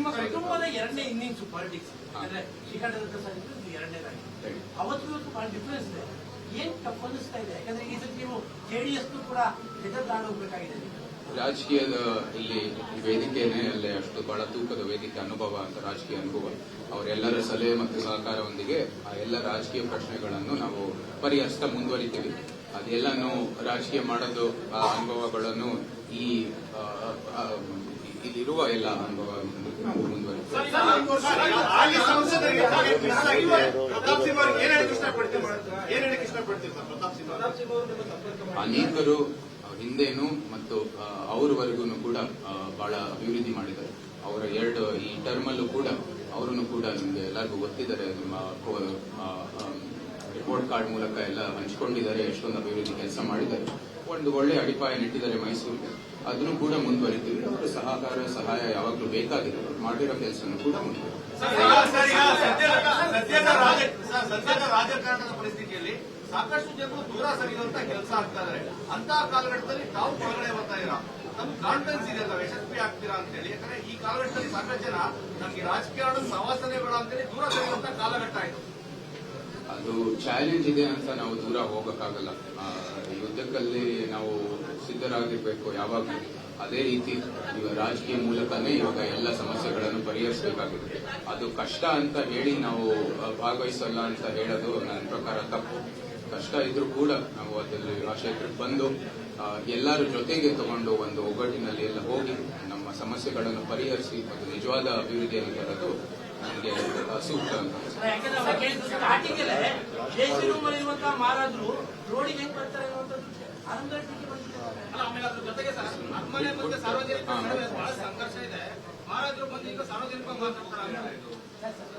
ನಿಮ್ಮ ಕುಟುಂಬದ ಎರಡನೇ ಇನ್ನಿಂಗ್ಸ್ ಪಾಲಿಟಿಕ್ಸ್ ಅಂದ್ರೆ ಸಾಧಿಸಿದ್ರು ಇದು ಎರಡನೇದಾಗಿ ಅವತ್ತು ಇವತ್ತು ಬಹಳ ಡಿಫ್ರೆನ್ಸ್ ಇದೆ. ಏನ್ ತಪ್ಪು ಅನಿಸ್ತಾ ಇದೆ? ಯಾಕಂದ್ರೆ ಈ ನೀವು ಜೆಡಿಎಸ್ ಕೂಡ ಎದುರು ಹೋಗ್ಬೇಕಾಗಿದೆ. ರಾಜಕೀಯದ, ಇಲ್ಲಿ ವೇದಿಕೆನೇ ಅಲ್ಲೇ ಅಷ್ಟು ಬಹಳ ತೂಕದ ವೇದಿಕೆ ಅನುಭವ ಅಂತ ರಾಜಕೀಯ ಅನುಭವ. ಅವರೆಲ್ಲರ ಸಲಹೆ ಮತ್ತು ಸಹಕಾರದೊಂದಿಗೆ ಆ ಎಲ್ಲ ರಾಜಕೀಯ ಪ್ರಶ್ನೆಗಳನ್ನು ನಾವು ಪರಿಹರಿಸ್ತಾ ಮುಂದುವರಿತೀವಿ. ಅದೆಲ್ಲನೂ ರಾಜಕೀಯ ಮಾಡೋದು, ಆ ಅನುಭವಗಳನ್ನು ಈ ಇಲ್ಲಿರುವ ಎಲ್ಲ ಅನುಭವ ನಾವು ಅನೇಕರು ಹಿಂದೇನು ಮತ್ತು ಅವರವರೆಗೂ ಕೂಡ ಬಹಳ ಅಭಿವೃದ್ಧಿ ಮಾಡಿದ್ದಾರೆ. ಅವರ ಎರಡು ಈ ಟರ್ಮಲ್ಲೂ ಕೂಡ ಅವರನ್ನು ಕೂಡ ನಿಮಗೆ ಎಲ್ಲರಿಗೂ ಗೊತ್ತಿದ್ದಾರೆ ನಿಮ್ಮ ರಿಪೋರ್ಟ್ ಕಾರ್ಡ್ ಮೂಲಕ ಎಲ್ಲ ಹಂಚಿಕೊಂಡಿದ್ದಾರೆ ಎಷ್ಟೊಂದು ಅಭಿವೃದ್ಧಿ ಕೆಲಸ ಮಾಡಿದ್ದಾರೆ. ಒಂದು ಒಳ್ಳೆ ಅಡಿಪಾಯ ನೆಟ್ಟಿದ್ದಾರೆ ಮೈಸೂರಿಗೆ. ಅದನ್ನು ಕೂಡ ಮುಂದುವರಿತೀವಿ. ಅವರ ಸಹಕಾರ, ಸಹಾಯ ಯಾವಾಗಲೂ ಬೇಕಾಗಿದೆ. ಮಾಡಿರೋ ಕೆಲಸನೂ ಕೂಡ ಈಗ ಸದ್ಯದ ಸದ್ಯದ ರಾಜ- ರಾಜಕಾರಣದ ಪರಿಸ್ಥಿತಿಯಲ್ಲಿ ಸಾಕಷ್ಟು ಜನರು ದೂರ ಸರಿಯುವಂತ ಕೆಲಸ ಆಗ್ತಾ ಇದಾರೆ. ಅಂತ ಕಾಲಘಟ್ಟದಲ್ಲಿ ತಾವು ಹೊರಗಡೆ ಬರ್ತಾ ಇರೋ ನಮ್ಗೆ ಕಾನ್ಫಿಡೆನ್ಸ್ ಇದೆ ತಾವು ಯಶಸ್ವಿ ಆಗ್ತೀರಾ ಅಂತ ಹೇಳಿ ಯಾಕಂದ್ರೆ ಈ ಕಾಲಘಟ್ಟದಲ್ಲಿ ಸಾಕಷ್ಟು ಜನ ನಮಗೆ ರಾಜಕೀಯ ಸವಾಸನೆಗಳು ಅಂತೇಳಿ ದೂರ ಸರಿಯುವಂತ ಕಾಲಘಟ್ಟ ಇದು. ಅದು ಚಾಲೆಂಜ್ ಇದೆ ಅಂತ ನಾವು ದೂರ ಹೋಗಕ್ಕಾಗಲ್ಲ. ಯುದ್ಧಕ್ಕಲ್ಲಿ ನಾವು ಸಿದ್ಧರಾಗಿರ್ಬೇಕು ಯಾವಾಗಲೂ. ಅದೇ ರೀತಿ ಇವಾಗ ರಾಜಕೀಯ ಮೂಲಕನೇ ಇವಾಗ ಎಲ್ಲ ಸಮಸ್ಯೆಗಳನ್ನು ಪರಿಹರಿಸಬೇಕಾಗಿದೆ ಅದು ಕಷ್ಟ ಅಂತ ಹೇಳಿ ನಾವು ಭಾಗವಹಿಸಲ್ಲ ಅಂತ ಹೇಳೋದು ನನ್ನ ಪ್ರಕಾರ ತಪ್ಪು. ಕಷ್ಟ ಇದ್ರೂ ಕೂಡ ನಾವು ಅದರಲ್ಲಿ ಆ ಕ್ಷೇತ್ರಕ್ಕೆ ಬಂದು ಎಲ್ಲರ ಜೊತೆಗೆ ತಗೊಂಡು ಒಂದು ಒಗ್ಗಟ್ಟಿನಲ್ಲಿ ಎಲ್ಲ ಹೋಗಿ ನಮ್ಮ ಸಮಸ್ಯೆಗಳನ್ನು ಪರಿಹರಿಸಿ ಮತ್ತು ನಿಜವಾದ ಅಭಿವೃದ್ಧಿಯನ್ನು ತರೋದು ನನಗೆ ಆ, ಸೂಕ್ತ ಅಂತ ಮಹಾರಾಜರು ರೋಡಿಗೆ ಹೆಂಗ್ ಬರ್ತಾರೆ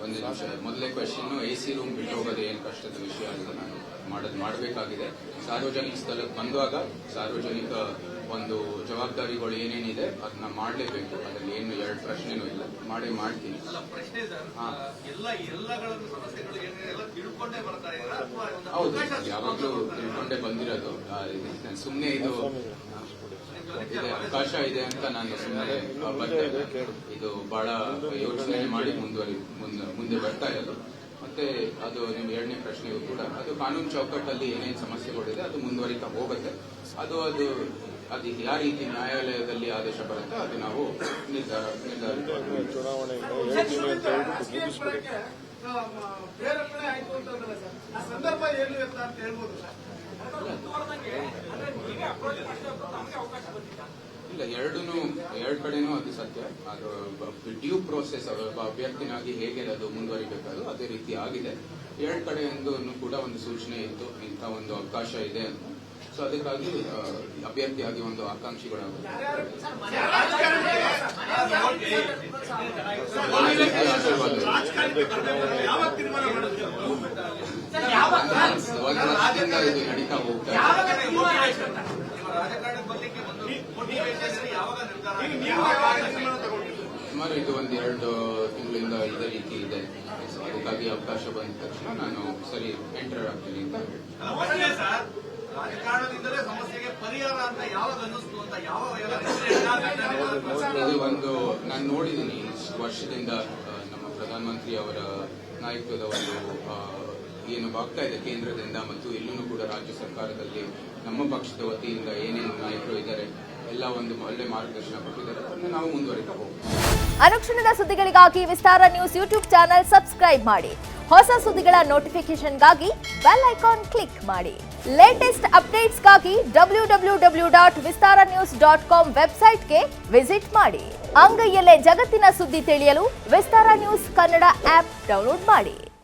ಒಂದು ನಿಮಿಷ ಮೊದಲೇ ಕ್ವೆಶನ್ ಎ ಸಿ ರೂಮ್ ಬಿಟ್ಟು ಹೋಗೋದು ಏನು ಕಷ್ಟದ ವಿಷಯ ಅಂತ ನಾನು ಮಾಡೋದು ಮಾಡಬೇಕಾಗಿದೆ. ಸಾರ್ವಜನಿಕ ಸ್ಥಳಕ್ಕೆ ಬಂದಾಗ ಸಾರ್ವಜನಿಕ ಒಂದು ಜವಾಬ್ದಾರಿಗಳು ಏನೇನಿದೆ ಅದನ್ನ ಮಾಡಲೇಬೇಕು. ಅದರಲ್ಲಿ ಏನು ಎರಡು ಪ್ರಶ್ನೆನೂ ಇಲ್ಲ. ಮಾಡಿ ಮಾಡ್ತೀನಿ. ಹೌದು ಯಾವಾಗಲೂ ತಿಳ್ಕೊಂಡೇ ಬಂದಿರೋದು ಸುಮ್ಮನೆ ಇದು ಇದೆ ಅವಕಾಶ ಇದೆ ಅಂತ ನಾನು ಸುಮ್ಮನೆ ಇದು ಬಹಳ ಯೋಚನೆ ಮಾಡಿ ಮುಂದುವರಿ ಮುಂದೆ- ಮುಂದೆ ಬರ್ತಾ ಇರೋದು. ಮತ್ತೆ ಅದು ನಿಮ್ಮ ಎರಡನೇ ಪ್ರಶ್ನೆಗೂ ಕೂಡ ಅದು ಕಾನೂನು ಚೌಕಟ್ಟಲ್ಲಿ ಏನೇನು ಸಮಸ್ಯೆಗಳಿದೆ ಅದು ಮುಂದುವರಿತಾ ಹೋಗುತ್ತೆ. ಅದು ಅದು ಅದು ಯಾವ ರೀತಿ ನ್ಯಾಯಾಲಯದಲ್ಲಿ ಆದೇಶ ಬರುತ್ತೆ ಅದು ನಾವು ನಿರ್ಧಾರ ನಿರ್ಧಾರ ಪ್ರೇರೇಪಣೆ ಆಯ್ತು ಅಂತಂದ್ರೆ ಸರ್ ಆ ಸಂದರ್ಭ ಏನು ಅಂತ ಅಂತ ಹೇಳ್ಬೋದು ಸರ್ ಇಲ್ಲ ಎರಡೂ ಎರಡು ಕಡೆನೂ ಅದು ಸತ್ಯ. ಅದು ಡ್ಯೂ ಪ್ರೋಸೆಸ್ ಅಭ್ಯರ್ಥಿನಾಗಿ ಹೇಗೆ ಅದು ಮುಂದುವರಿಬೇಕಾದ್ರು ಅದೇ ರೀತಿ ಆಗಿದೆ. ಎರಡು ಕಡೆಯಿಂದ ಕೂಡ ಒಂದು ಸೂಚನೆ ಇತ್ತು ಇಂಥ ಒಂದು ಅವಕಾಶ ಇದೆ ಅಂತ. ಸೊ ಅದಕ್ಕಾಗಿ ಅಭ್ಯರ್ಥಿಯಾಗಿ ಒಂದು ಆಕಾಂಕ್ಷಿಗಳ ಇದು ನಡೀತಾ ಹೋಗ್ತಾ? ಸುಮಾರು ಇದು ಒಂದು ಎರಡು ತಿಂಗಳಿಂದ ಇದೇ ರೀತಿ ಇದೆ ಅದಕ್ಕಾಗಿ ಅವಕಾಶ ಬಂದ ತಕ್ಷಣ ನಾನು ಸರಿ ಎಂಟರ್ ಆಗ್ತೀನಿ ಅಂತ ಹೇಳಿ ಅಲ್ಲ, ರಾಜಕಾರಣದಿಂದಲೇ ಸಮಸ್ಯೆಗೆ ಪರಿಹಾರ ಅಂತ ಯಾವಾಗ ಅನ್ನಿಸ್ತು ಅಂತ ಯಾವ ಎಲ್ಲ ನಿರ್ಧಾರ ಒಂದು ನಾನು ನೋಡಿದ್ದೀನಿ ಇಷ್ಟು ವರ್ಷದಿಂದ ನಮ್ಮ ಪ್ರಧಾನಮಂತ್ರಿ ಅವರ ನಾಯಕತ್ವದ ಒಂದು ಏನು ಆಗ್ತಾ ಇದೆ ಕೇಂದ್ರದಿಂದ ಮತ್ತು ಎಲ್ಲೂ ಕೂಡ ರಾಜ್ಯ ಸರ್ಕಾರದಲ್ಲಿ ನಮ್ಮ ಪಕ್ಷದ ವತಿಯಿಂದ ಏನೇನು ನಾಯಕರು ಇದ್ದಾರೆ ಎಲ್ಲ ಒಂದು ಒಳ್ಳೆ ಮಾರ್ಗದರ್ಶನ ಕೊಟ್ಟಿದ್ದಾರೆ. ಅದನ್ನು ನಾವು ಮುಂದುವರಿತಾ ಹೋಗ್ತೀವಿ. ಅನುಕ್ಷಣದ ಸುದ್ದಿಗಳಿಗಾಗಿ Vistara news YouTube channel subscribe ಮಾಡಿ. ಹೊಸ ಸುದ್ದಿಗಳ ನೋಟಿಫಿಕೇಶನ್ಗಾಗಿ ಬೆಲ್ ಐಕಾನ್ ಕ್ಲಿಕ್ ಮಾಡಿ. Latest ಅಪ್ಡೇಟ್ಸ್ಗಾಗಿ W W W dot Vistara news dot com ವೆಬ್ಸೈಟ್ಗೆ ವಿಸಿಟ್ ಮಾಡಿ. ಅಂಗೈಯಲ್ಲೇ ಜಗತ್ತಿನ ಸುದ್ದಿ ತಿಳಿಯಲು Vistara news Kannada app download ಮಾಡಿ.